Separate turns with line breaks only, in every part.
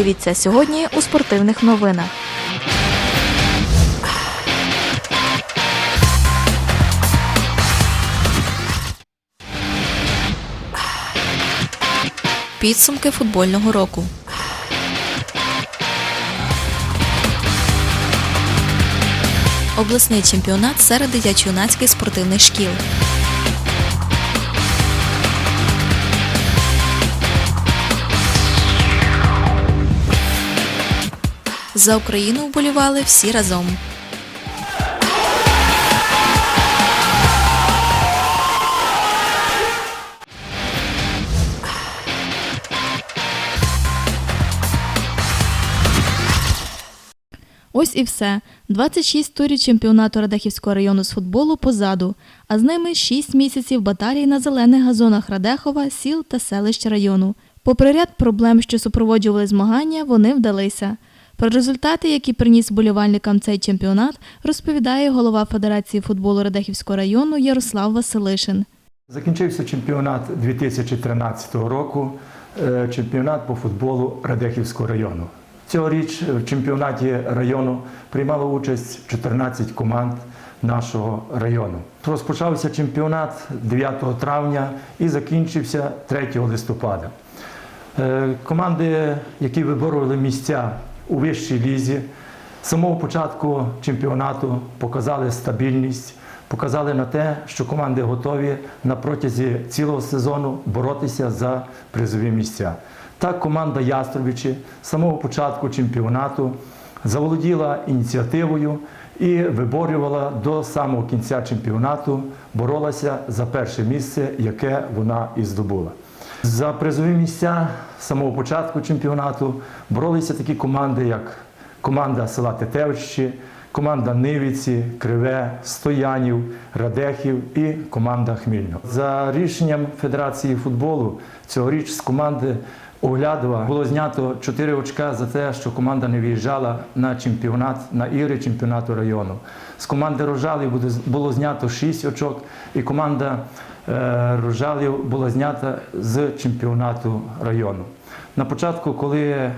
Дивіться сьогодні у спортивних новинах. Підсумки футбольного року. Обласний чемпіонат серед дитячо-юнацьких спортивних шкіл. За Україну вболівали всі разом. Ось і все. 26 турів чемпіонату Радехівського району з футболу позаду, а з ними 6 місяців баталій на зелених газонах Радехова, сіл та селищ району. Попри ряд проблем, що супроводжували змагання, вони вдалися. Про результати, які приніс вболівальникам цей чемпіонат, розповідає голова Федерації футболу Радехівського району Ярослав Василишин.
Закінчився чемпіонат 2013 року, е, чемпіонат по футболу Радехівського району. Цьогоріч в чемпіонаті району приймало участь 14 команд нашого району. Розпочався чемпіонат 9 травня і закінчився 3 листопада. Е, Команди, які виборювали місця у вищій лізі, з самого початку чемпіонату показали стабільність, показали на те, що команди готові на протязі цілого сезону боротися за призові місця. Так, команда Яструбичі з самого початку чемпіонату заволоділа ініціативою і виборювала до самого кінця чемпіонату, боролася за перше місце, яке вона і здобула. За призові місця з самого початку чемпіонату боролися такі команди, як команда села Тетевщі, команда Нивіці, Криве, Стоянів, Радехів і команда Хмільно. За рішенням Федерації футболу цьогоріч з команди Оглядова було знято 4 очка за те, що команда не виїжджала на чемпіонат, на ігри чемпіонату району. З команди Рожалів було знято 6 очок, і команда е, Рожалів була знята з чемпіонату району. На початку, коли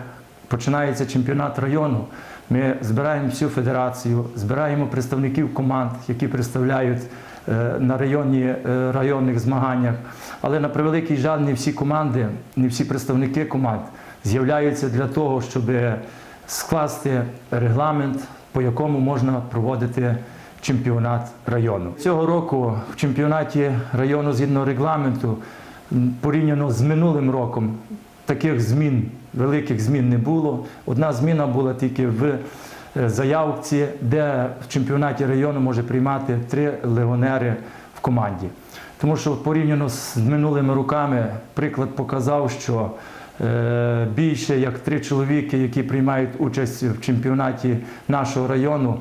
починається чемпіонат району, ми збираємо всю федерацію, збираємо представників команд, які представляють е, на районі, е, районних змаганнях. Але на превеликий жаль, не всі команди, не всі представники команд з'являються для того, щоб скласти регламент, по якому можна проводити чемпіонат району. Цього року в чемпіонаті району згідно регламенту порівняно з минулим роком таких змін, великих змін не було. Одна зміна була тільки в е, заявці, де в чемпіонаті району може приймати три легіонери в команді. Тому що порівняно з минулими роками приклад показав, що е, більше як три чоловіки, які приймають участь в чемпіонаті нашого району,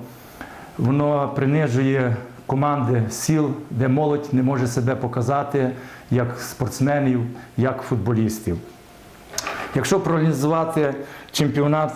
воно принижує команди сіл, де молодь не може себе показати як спортсменів, як футболістів. Якщо проаналізувати чемпіонат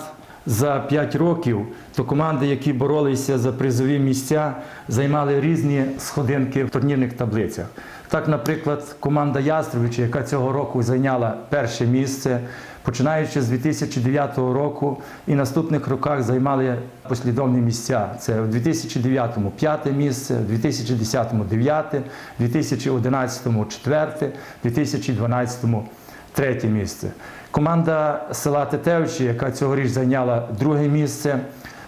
за 5 років, то команди, які боролися за призові місця, займали різні сходинки в турнірних таблицях. Так, наприклад, команда Ястребича, яка цього року зайняла перше місце, починаючи з 2009 року і наступних роках займали послідовні місця. Це в 2009-му п'яте місце, в 2010-му дев'яте, в 2011-му четверте, в 2012-му третє місце. Команда села Тетевичі, яка цьогоріч зайняла друге місце,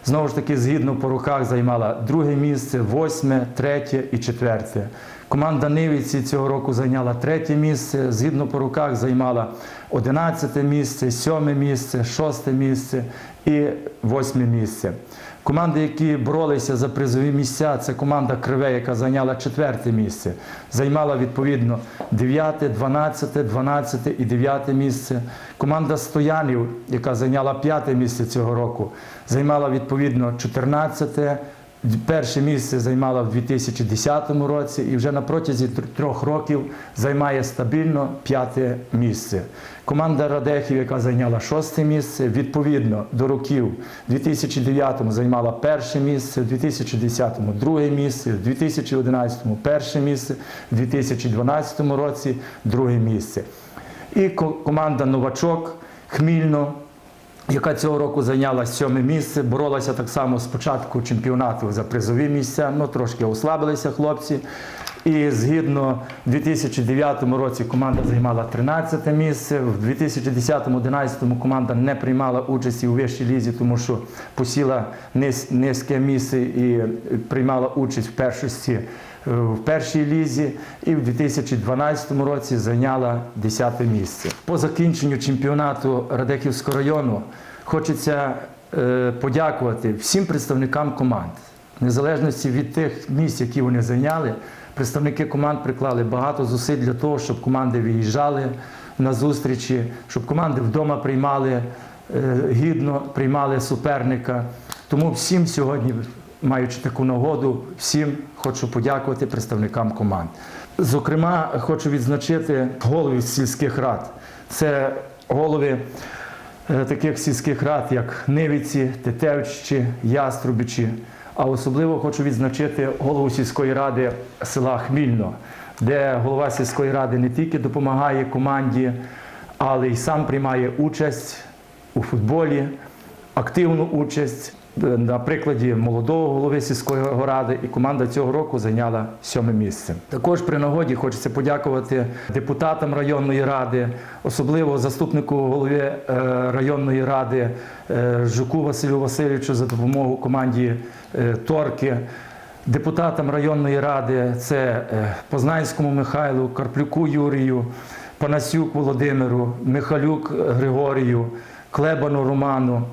знову ж таки, згідно по руках займала друге місце, восьме, третє і четверте. Команда Нивіці цього року зайняла третє місце, згідно по руках займала одинадцяте місце, сьоме місце, шосте місце і восьме місце. Команди, які боролися за призові місця, це команда Криве, яка зайняла четверте місце, займала відповідно 9, 12, 12 і 9 місце. Команда Стоянів, яка зайняла п'яте місце цього року, займала відповідно 14, Перше місце займала в 2010 році і вже на протязі трьох років займає стабільно п'яте місце. Команда Радехів, яка зайняла шосте місце, відповідно до років в 2009 займала перше місце, в 2010 друге місце, в 2011 перше місце, в 2012 році друге місце. І команда Новачок Хмільно яка цього року зайняла сьоме місце, боролася так само з початку чемпіонату за призові місця. Ну трошки ослабилися хлопці. І згідно в 2009 році команда займала 13 місце. В 2010-2011 команда не приймала участі у вищій лізі, тому що посіла низ- низьке місце і приймала участь в першості в першій лізі. І в 2012 році зайняла 10 місце. По закінченню чемпіонату Радехівського району хочеться е, подякувати всім представникам команд. Незалежності від тих місць, які вони зайняли, представники команд приклали багато зусиль для того, щоб команди виїжджали на зустрічі, щоб команди вдома приймали е, гідно, приймали суперника. Тому всім сьогодні, маючи таку нагоду, всім хочу подякувати представникам команд. Зокрема, хочу відзначити головів сільських рад. Це голови е, таких сільських рад, як Нивиці, Тетевичі, Яструбичі. А особливо хочу відзначити голову сільської ради села Хмільно, де голова сільської ради не тільки допомагає команді, але й сам приймає участь у футболі, активну участь. На прикладі молодого голови сільської ради і команда цього року зайняла сьоме місце. Також при нагоді хочеться подякувати депутатам районної ради, особливо заступнику голови е, районної ради е, Жуку Василю Васильовичу за допомогу команді е, Торки. Депутатам районної ради це Познанському Михайлу, Карплюку Юрію, Панасюк Володимиру, Михалюк Григорію, Клебану Роману,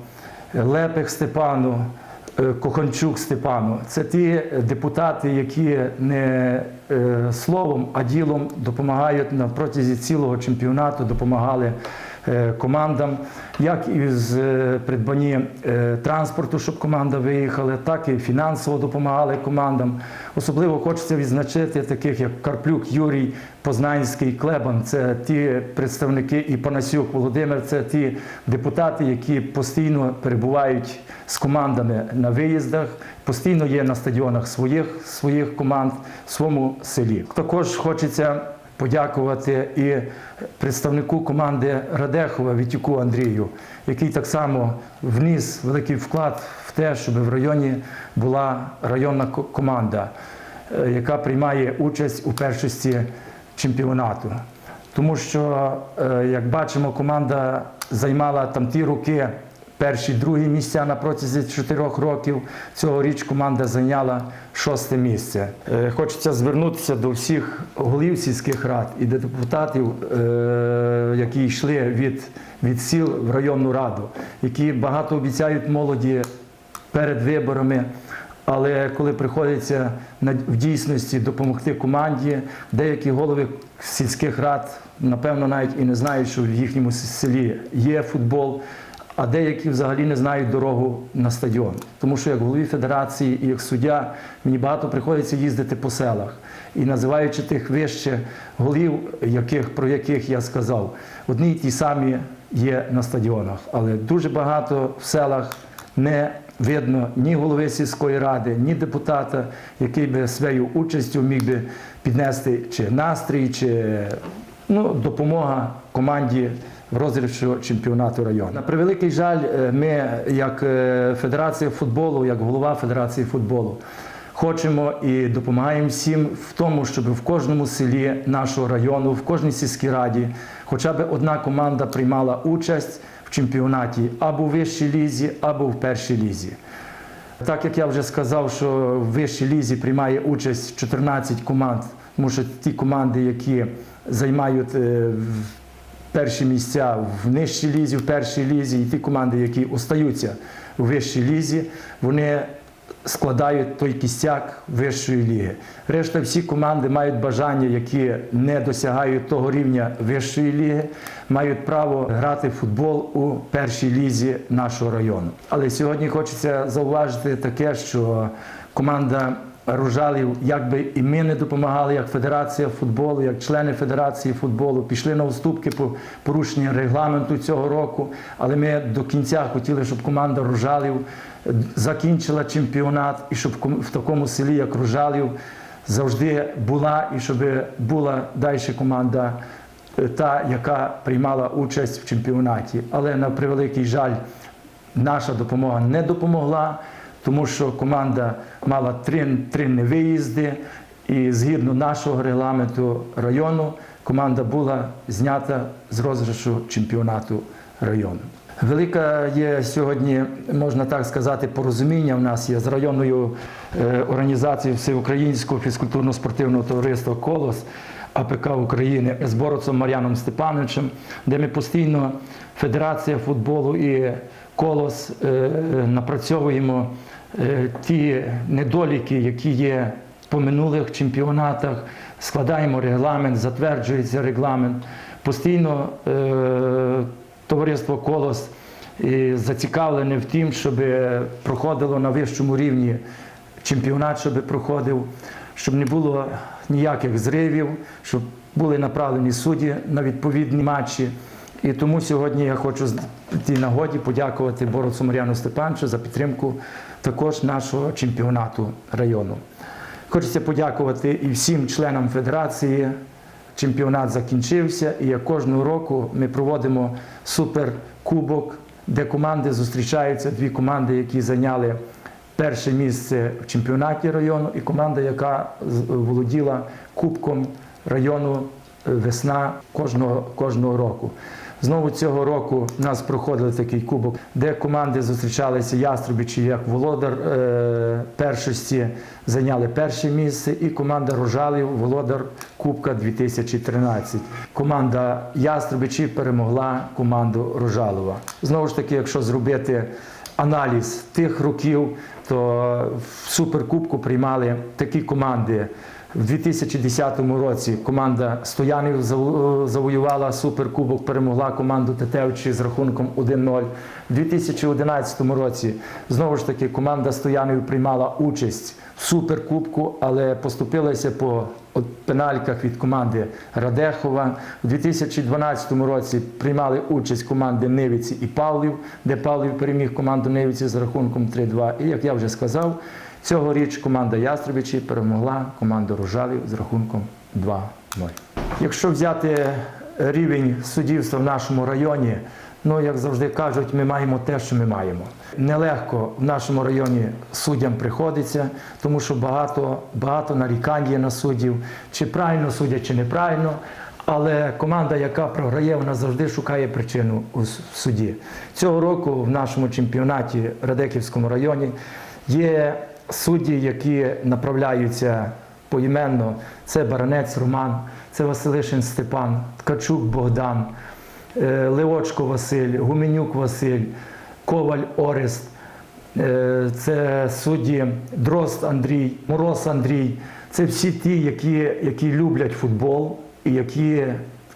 Лепих Степану, е, Коханчук Степану. Це ті депутати, які не е, словом, а ділом допомагають на протязі цілого чемпіонату, допомагали командам, як і з е, придбанні е, транспорту, щоб команда виїхала, так і фінансово допомагали командам. Особливо хочеться відзначити таких, як Карплюк Юрій, Познанський, Клебан. Це ті представники і Панасюк Володимир, це ті депутати, які постійно перебувають з командами на виїздах, постійно є на стадіонах своїх, своїх команд в своєму селі. Також хочеться подякувати і представнику команди Радехова Вітюку Андрію, який так само вніс великий вклад в те, щоб в районі була районна команда, е, яка приймає участь у першості чемпіонату. Тому що, е, як бачимо, команда займала там ті роки перші, другі місця на протязі чотирьох років. Цьогоріч команда зайняла шосте місце. Е, Хочеться звернутися до всіх голів сільських рад і до депутатів, е, які йшли від, від сіл в районну раду, які багато обіцяють молоді перед виборами. Але коли приходиться в дійсності допомогти команді, деякі голови сільських рад, напевно, навіть і не знають, що в їхньому селі є футбол, а деякі взагалі не знають дорогу на стадіон. Тому що як голові федерації і як суддя мені багато приходиться їздити по селах. І називаючи тих вище голів, яких, про яких я сказав, одні й ті самі є на стадіонах. Але дуже багато в селах не видно ні голови сільської ради, ні депутата, який би своєю участю міг би піднести чи настрій, чи ну, допомога команді в розіграші чемпіонату району. На превеликий жаль, е, ми, як е, Федерація футболу, як голова Федерації футболу, хочемо і допомагаємо всім в тому, щоб в кожному селі нашого району, в кожній сільській раді, хоча б одна команда приймала участь в чемпіонаті або в вищій лізі, або в першій лізі. Так як я вже сказав, що в вищій лізі приймає участь 14 команд, тому що ті команди, які займають е, перші місця в нижчій лізі, в першій лізі, і ті команди, які остаються у вищій лізі, вони складають той кістяк вищої ліги. Решта всі команди мають бажання, які не досягають того рівня вищої ліги, мають право грати в футбол у першій лізі нашого району. Але сьогодні хочеться зауважити таке, що команда Ружалів, як би і ми не допомагали, як Федерація футболу, як члени Федерації футболу, пішли на уступки по порушенню регламенту цього року. Але ми до кінця хотіли, щоб команда Ружалів закінчила чемпіонат і щоб в такому селі, як Ружалів, завжди була і щоб була далі команда е, та, яка приймала участь в чемпіонаті. Але на превеликий жаль, наша допомога не допомогла, тому що команда мала три, три невиїзди, і згідно нашого регламенту району команда була знята з розіграшу чемпіонату району. Велика є сьогодні, можна так сказати, порозуміння в нас є з районною е, організацією Всеукраїнського фізкультурно-спортивного товариства Колос АПК України з Борцом Мар'яном Степановичем, де ми постійно Федерація футболу і Колос е, е, напрацьовуємо ті недоліки, які є по минулих чемпіонатах, складаємо регламент, затверджується регламент. Постійно е, товариство Колос е, зацікавлене в тім, щоб проходило на вищому рівні чемпіонат, щоб проходив, щоб не було ніяких зривів, щоб були направлені судді на відповідні матчі. І тому сьогодні я хочу з тій нагоді подякувати Борису Мар'яну Степановичу за підтримку також нашого чемпіонату району. Хочеться подякувати і всім членам федерації. Чемпіонат закінчився, і як кожного року ми проводимо суперкубок, де команди зустрічаються, дві команди, які зайняли перше місце в чемпіонаті району, і команда, яка володіла кубком району е, весна кожного, кожного року. Знову цього року в нас проходив такий кубок, де команди зустрічалися Яструбичі як володар е, першості, зайняли перше місце, і команда Рожалів, володар Кубка 2013. Команда Яструбичі перемогла команду Рожалова. Знову ж таки, якщо зробити аналіз тих років, то в суперкубку приймали такі команди. В 2010 році команда Стоянів завоювала суперкубок, перемогла команду Тетевичі з рахунком 1-0. В 2011 році знову ж таки команда Стоянів приймала участь в суперкубку, але поступилася по пенальках від команди Радехова. У 2012 році приймали участь команди Нивиці і Павлів, де Павлів переміг команду Нивиці з рахунком 3-2. І як я вже сказав, цьогоріч команда Ястребичі перемогла команду Рожалів з рахунком 2-0. Якщо взяти рівень суддівства в нашому районі, ну як завжди кажуть, ми маємо те, що ми маємо. Нелегко в нашому районі суддям приходиться, тому що багато, багато нарікань є на суддів, чи правильно судять, чи неправильно. Але команда, яка програє, вона завжди шукає причину у суді. Цього року в нашому чемпіонаті в Радеківському районі є судді, які направляються поіменно. Це Баранець Роман, це Василишин Степан, Ткачук Богдан, е, Леочко Василь, Гуменюк Василь, Коваль Орест. Е, Це судді Дрозд Андрій, Мороз Андрій. Це всі ті, які, які люблять футбол і які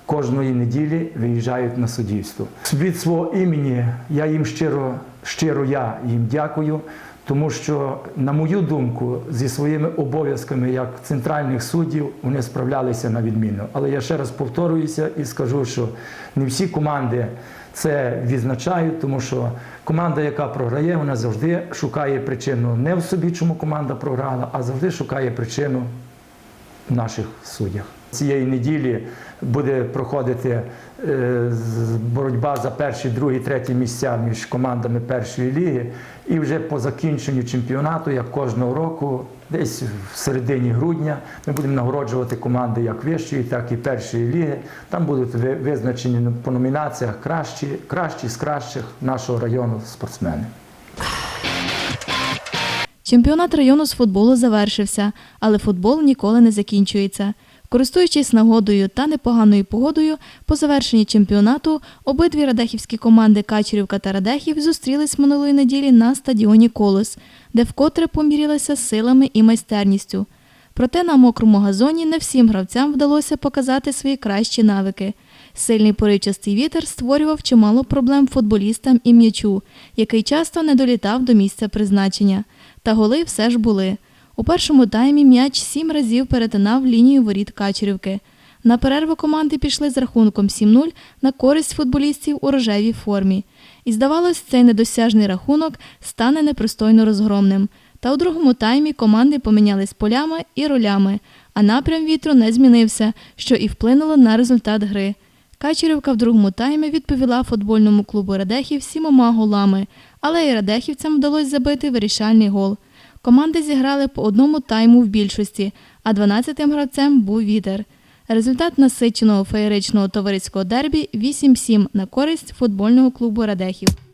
кожної неділі виїжджають на суддівство. Від свого імені я їм щиро, щиро я їм дякую, тому що, на мою думку, зі своїми обов'язками як центральних суддів вони справлялися на відмінно. Але я ще раз повторююся і скажу, що не всі команди це відзначають, тому що команда, яка програє, вона завжди шукає причину не в собі, чому команда програла, а завжди шукає причину в наших суддях. Цієї неділі буде проходити е, боротьба за перші, другі, треті місця між командами першої ліги. І вже по закінченню чемпіонату, як кожного року, десь в середині грудня, ми будемо нагороджувати команди як вищої, так і першої ліги. Там будуть визначені по номінаціях кращі, кращі з кращих нашого району спортсмени.
Чемпіонат району з футболу завершився, але футбол ніколи не закінчується. Користуючись нагодою та непоганою погодою, по завершенні чемпіонату обидві радехівські команди Качерівка та Радехів зустрілись минулої неділі на стадіоні Колос, де вкотре помірялися силами і майстерністю. Проте на мокрому газоні не всім гравцям вдалося показати свої кращі навики. Сильний поривчастий вітер створював чимало проблем футболістам і м'ячу, який часто не долітав до місця призначення. Та голи все ж були. У першому таймі м'яч сім разів перетинав лінію воріт Качерівки. На перерву команди пішли з рахунком 7-0 на користь футболістів у рожевій формі. І здавалось, цей недосяжний рахунок стане непристойно розгромним. Та у другому таймі команди помінялись полями і ролями, а напрям вітру не змінився, що і вплинуло на результат гри. Качерівка в другому таймі відповіла футбольному клубу Радехів сімома голами, але і радехівцям вдалося забити вирішальний гол. Команди зіграли по одному тайму в більшості, а 12-тим гравцем був вітер. Результат насиченого феєричного товариського дербі 8-7 на користь футбольного клубу Радехів. –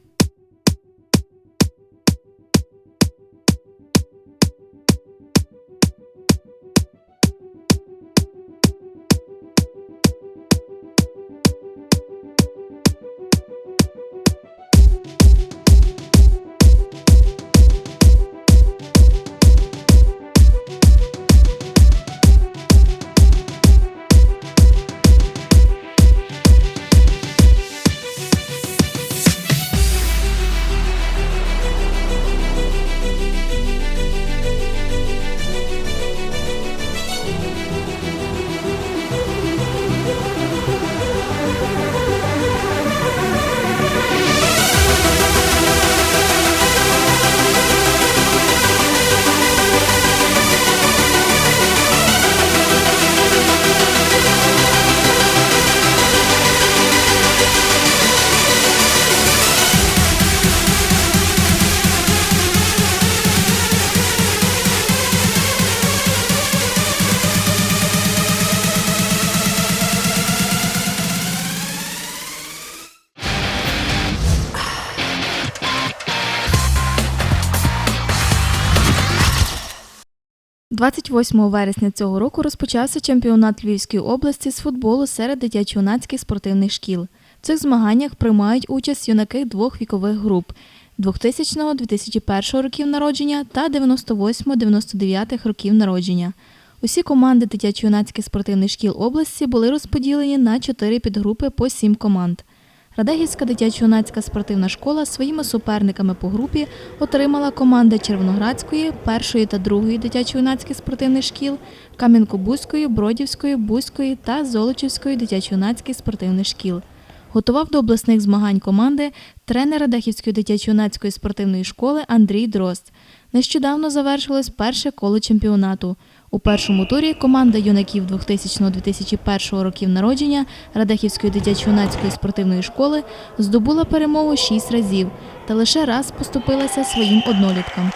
28 вересня цього року розпочався чемпіонат Львівської області з футболу серед дитячо-юнацьких спортивних шкіл. В цих змаганнях приймають участь юнаки двох вікових груп 2000-2001 років народження та 98-99 років народження. Усі команди дитячо-юнацьких спортивних шкіл області були розподілені на чотири підгрупи по сім команд. Радегівська дитячо-юнацька спортивна школа своїми суперниками по групі отримала команда Червоноградської, першої та другої дитячо-юнацьких спортивних шкіл, Кам'янко-Бузької, Бродівської, Бузької та Золочівської дитячо-юнацьких спортивних шкіл. Готував до обласних змагань команди тренер Радехівської дитячо-юнацької спортивної школи Андрій Дрозд. Нещодавно завершилось перше коло чемпіонату. У першому турі команда юнаків 2000-2001 років народження Радехівської дитячо-юнацької спортивної школи здобула перемогу шість разів та лише раз поступилася своїм одноліткам.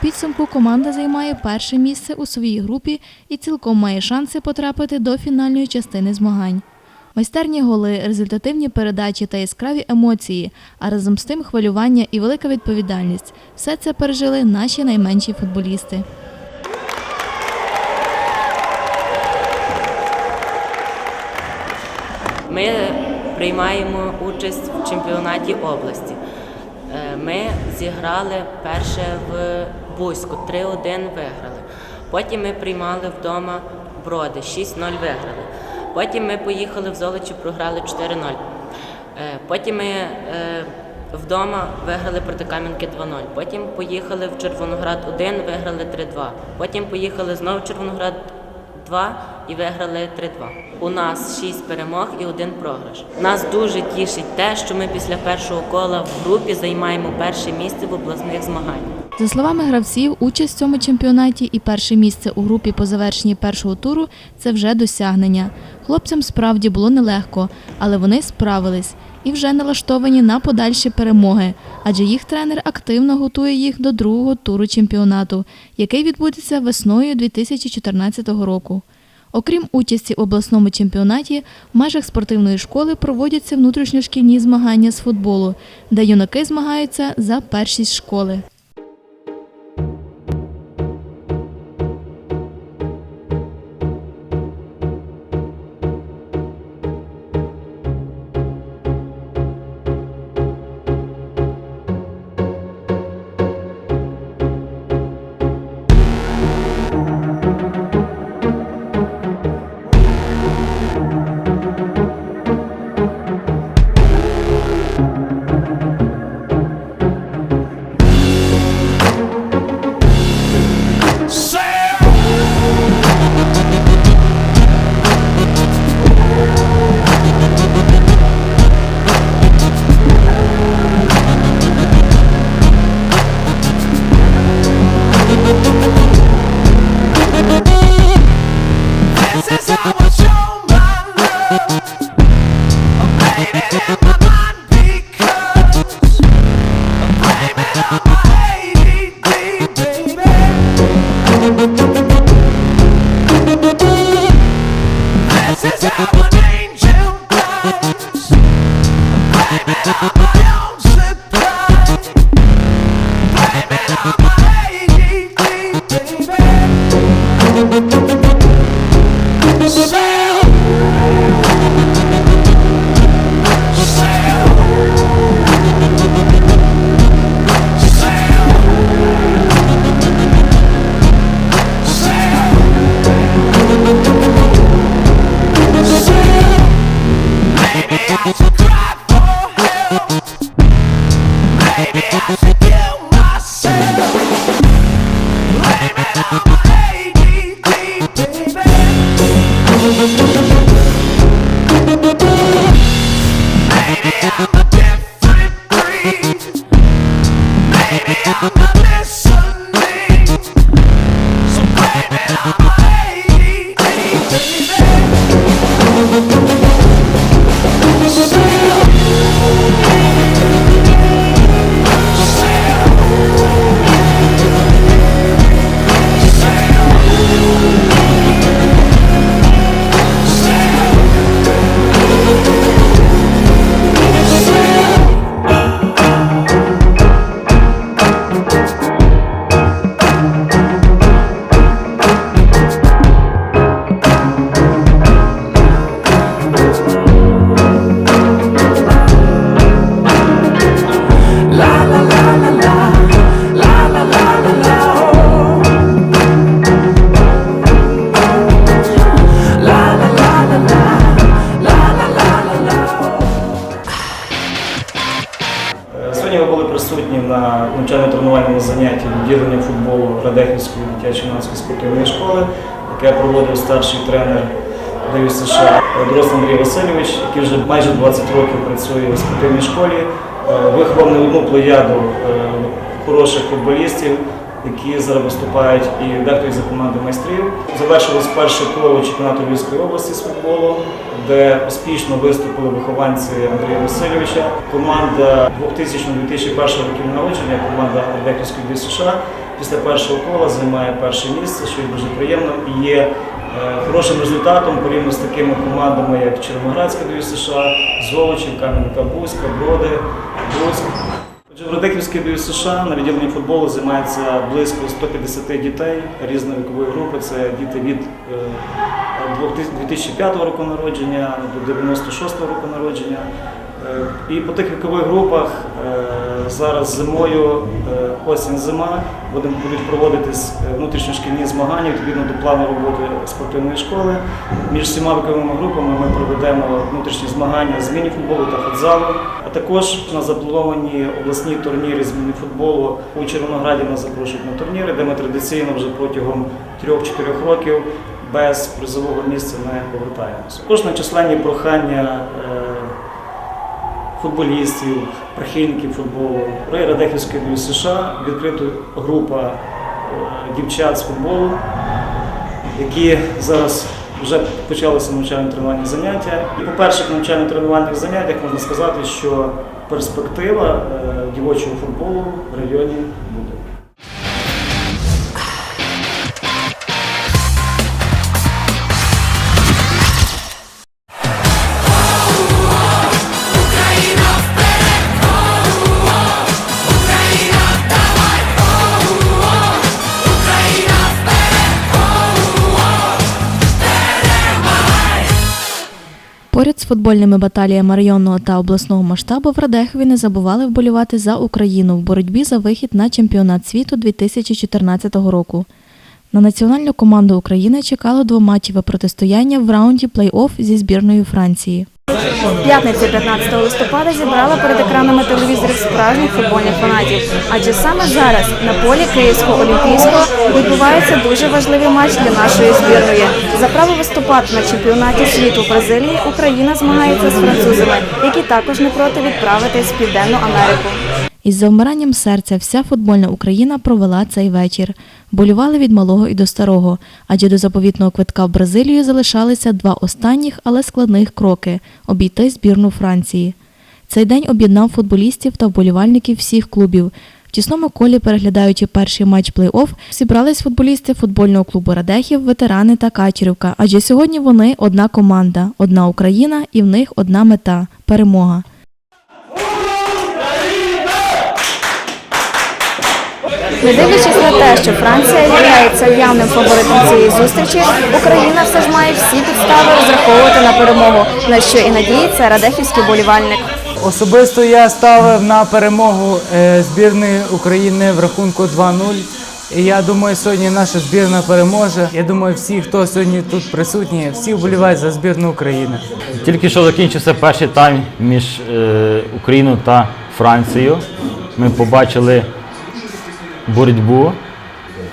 Підсумку команда займає перше місце у своїй групі і цілком має шанси потрапити до фінальної частини змагань. Майстерні голи, результативні передачі та яскраві емоції, а разом з тим хвилювання і велика відповідальність все це пережили наші найменші футболісти.
Ми приймаємо участь в чемпіонаті області. Е, Ми зіграли перше в Бузьку, 3-1 виграли. Потім ми приймали вдома броди, 6-0 виграли. Потім ми поїхали в Золочі, програли 4-0. Е, Потім ми е, вдома виграли проти Кам'янки 2-0. Потім поїхали в Червоноград 1, виграли 3-2. Потім поїхали знову в Червоноград 2 і виграли 3-2. У нас 6 перемог і один програш. Нас дуже тішить те, що ми після першого кола в групі займаємо перше місце в обласних змаганнях.
За словами гравців, участь в цьому чемпіонаті і перше місце у групі по завершенні першого туру це вже досягнення. Хлопцям справді було нелегко, але вони справились і вже налаштовані на подальші перемоги, адже їх тренер активно готує їх до другого туру чемпіонату, який відбудеться весною 2014 року. Окрім участі в обласному чемпіонаті, в межах спортивної школи проводяться внутрішньошкільні змагання з футболу, де юнаки змагаються за першість школи.
Майже 20 років працює у спортивній школі, Е, виховав не одну плеяду е, хороших футболістів, які зараз виступають і дехто за команди майстрів. Завершилось перше коло чемпіонату Львівської області з футболу, де успішно виступили вихованці Андрія Васильовича. Команда 2000-2001 років народження, команда Ардеківської США після першого кола займає перше місце, що є дуже приємно і є хорошим результатом порівняно з такими командами, як Червоноградська ДЮС США, Золочів, Кам'янка-Бузька, Броди, в Радиківській ДЮС США на відділенні футболу займається близько 150 дітей різної вікової групи. Це діти від е, 2005 року народження до 96 року народження. Е, І по тих вікових групах е, зараз зимою, е, осінь-зима, будуть проводитись внутрішньошкільні змагання відповідно до плану роботи спортивної школи. Між всіма віковими групами ми проведемо внутрішні змагання з міні-футболу та футзалу. А також на заплановані обласні турніри з міні-футболу у Червонограді нас запрошують на турніри, де ми традиційно вже протягом 3-4 років без призового місця не повертаємося. Також на численні прохання. Футболістів, прихильників футболу. При Радехівської ДЮС США відкрита група е, дівчат з футболу, які зараз вже почалися навчально-тренувальні заняття. І по перших навчально-тренувальних заняттях можна сказати, що перспектива е, дівочого футболу в районі буде.
Поряд з футбольними баталіями районного та обласного масштабу в Радехові не забували вболівати за Україну в боротьбі за вихід на чемпіонат світу 2014 року. На національну команду України чекало двоматчеве протистояння в раунді плей-офф зі збірною Франції.
П'ятниця 15 листопада зібрала перед екранами телевізорів справжніх футбольних фанатів. Адже саме зараз на полі Київського олімпійського відбувається дуже важливий матч для нашої збірної. За право виступати на чемпіонаті світу в Бразилії Україна змагається з французами, які також не проти відправитись в Південну Америку.
Із завмиранням серця вся футбольна Україна провела цей вечір. Болювали від малого і до старого, адже до заповітного квитка в Бразилію залишалися два останніх, але складних кроки обійти збірну Франції. Цей день об'єднав футболістів та вболівальників всіх клубів. В тісному колі, переглядаючи перший матч плей-офф, зібрались футболісти футбольного клубу Радехів, ветерани та Качерівка. Адже сьогодні вони одна команда, одна Україна і в них одна мета перемога.
Не дивлячись на те, що Франція є явним фаворитом цієї зустрічі, Україна все ж має всі підстави розраховувати на перемогу, на що і надіється радехівський болівальник.
Особисто я ставив на перемогу е, збірної України в рахунку 2-0. І я думаю, сьогодні наша збірна переможе. Я думаю, всі, хто сьогодні тут присутні, всі вболівають за збірну України.
Тільки що закінчився перший тайм між е, Україною та Францією. Ми побачили боротьбу.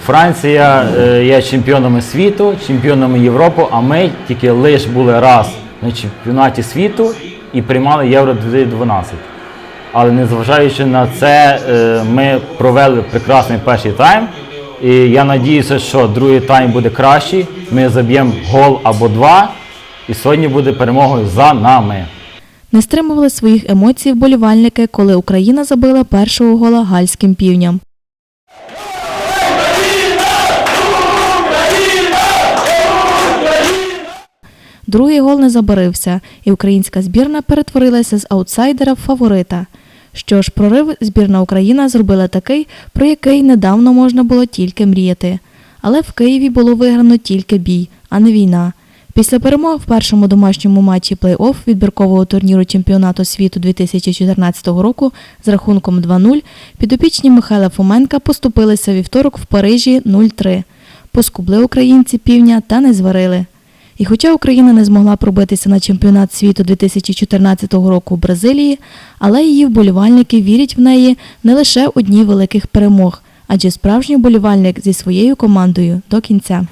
Франція е, є чемпіонами світу, чемпіонами Європи, а ми тільки лише були раз на чемпіонаті світу і приймали Євро 2012. Але незважаючи на це, е, ми провели прекрасний перший тайм. І я надіюся, що другий тайм буде кращий. Ми заб'ємо гол або два. І сьогодні буде перемогою за нами.
Не стримували своїх емоцій вболівальники, коли Україна забила першого гола гальським півням. Другий гол не забарився, і українська збірна перетворилася з аутсайдера в фаворита. Що ж, прорив збірна Україна зробила такий, про який недавно можна було тільки мріяти. Але в Києві було виграно тільки бій, а не війна. Після перемоги в першому домашньому матчі плей-офф відбіркового турніру чемпіонату світу 2014 року з рахунком 2-0 підопічні Михайла Фоменка поступилися вівторок в Парижі 0-3. Поскубли українці півня та не зварили. І хоча Україна не змогла пробитися на чемпіонат світу 2014 року в Бразилії, але її вболівальники вірять в неї не лише у дні великих перемог, адже справжній вболівальник зі своєю командою до кінця.